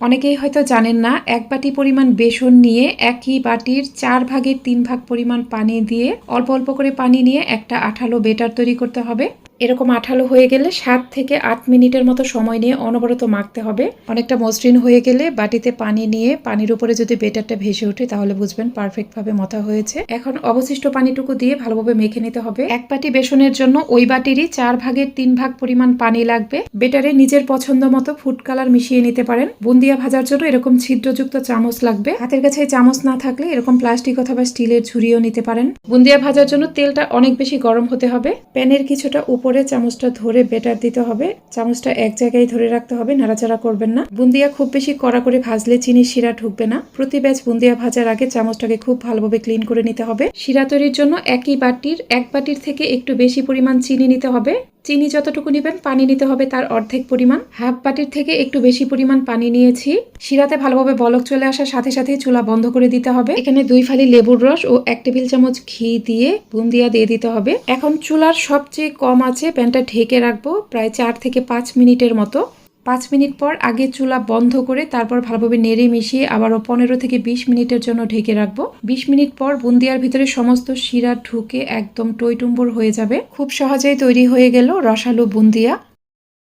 অনেকেই হয়তো জানেন না, এক বাটি পরিমাণ বেসন নিয়ে একই বাটির চার ভাগের তিন ভাগ পরিমাণ পানি দিয়ে অল্প অল্প করে পানি নিয়ে একটা আঠালো বেটার তৈরি করতে হবে। এরকম আঠালো হয়ে গেলে সাত থেকে আট মিনিটের মতো সময় নিয়ে অনবরত মাখতে হবে। অনেকটা মসৃণ হয়ে গেলে বাটিতে পানি নিয়ে, পানির উপরে যদি বেটারটা ভেসে ওঠে তাহলে বুঝবেন পারফেক্ট ভাবে মথা হয়েছে। এখন অবশিষ্ট পানিটুকু দিয়ে ভালোভাবে মেখে নিতে হবে। এক বাটি বেসনের জন্য ওই বাটিরই চার ভাগের তিন ভাগ পরিমাণ পানি লাগবে। বেটারে নিজের পছন্দ মতো ফুড কালার মিশিয়ে নিতে পারেন। বুন্দিয়া ভাজার জন্য এরকম ছিদ্রযুক্ত চামচ লাগবে। হাতের কাছে চামচ না থাকলে এরকম প্লাস্টিক অথবা স্টিলের ঝুড়িও নিতে পারেন। বুন্দিয়া ভাজার জন্য তেলটা অনেক বেশি গরম হতে হবে। প্যানের কিছুটা উপরে চামচটা ধরে বেটার দিতে হবে। চামচটা এক জায়গায় ধরে রাখতে হবে, নাড়াচাড়া করবেন না। বুন্দিয়া খুব বেশি কড়া করে ভাজলে চিনি শিরা ঢুকবে না। প্রতি ব্যাচ বুন্দিয়া ভাজার আগে চামচটাকে খুব ভালোভাবে ক্লিন করে নিতে হবে। শিরা তৈরির জন্য একই বাটির, এক বাটির থেকে একটু বেশি পরিমাণ চিনি নিতে হবে। চিনি যতটুকু নেবেন, পানি নিতে হবে তার অর্ধেক পরিমাণ। হাফ বাটির থেকে একটু বেশি পরিমাণ পানি নিয়েছি। শিরাতে ভালোভাবে বলক চলে আসার সাথে সাথে চুলা বন্ধ করে দিতে হবে। এখানে দুই ফালি লেবুর রস ও এক টেবিল চামচ ঘি দিয়ে বুন্দিয়া দিয়ে দিতে হবে। এখন চুলার সবচেয়ে কম আছে, প্যানটা ঢেকে রাখব প্রায় চার থেকে পাঁচ মিনিটের মতো। পাঁচ মিনিট পর আগে চুলা বন্ধ করে তারপর ভালোভাবে নেড়ে মিশিয়ে আবারও পনেরো থেকে বিশ মিনিটের জন্য ঢেকে রাখব। বিশ মিনিট পর বুন্দিয়ার ভিতরে সমস্ত শিরা ঢুকে একদম টইটুম্বর হয়ে যাবে। খুব সহজেই তৈরি হয়ে গেল রসালো বুন্দিয়া।